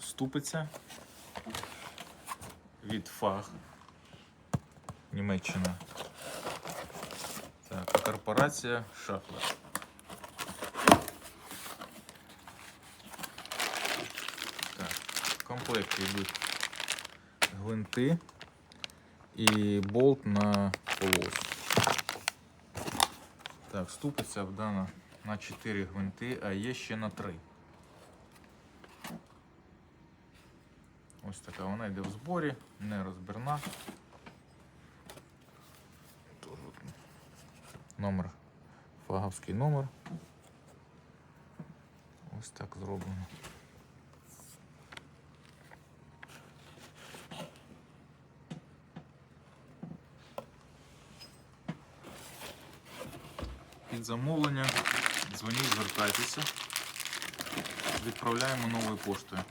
ступиця від фаг Німеччина. Так, корпорація Шахлер. Так, в комплекті йдуть гвинти і болт на полос. Так, ступиця вдана на 4 гвинти, а є ще на 3. Ось така вона йде в зборі, не розбірна. Номер, фаговський номер. Ось так зроблено. Під замовлення дзвоніть, звертайтеся. Відправляємо новою поштою.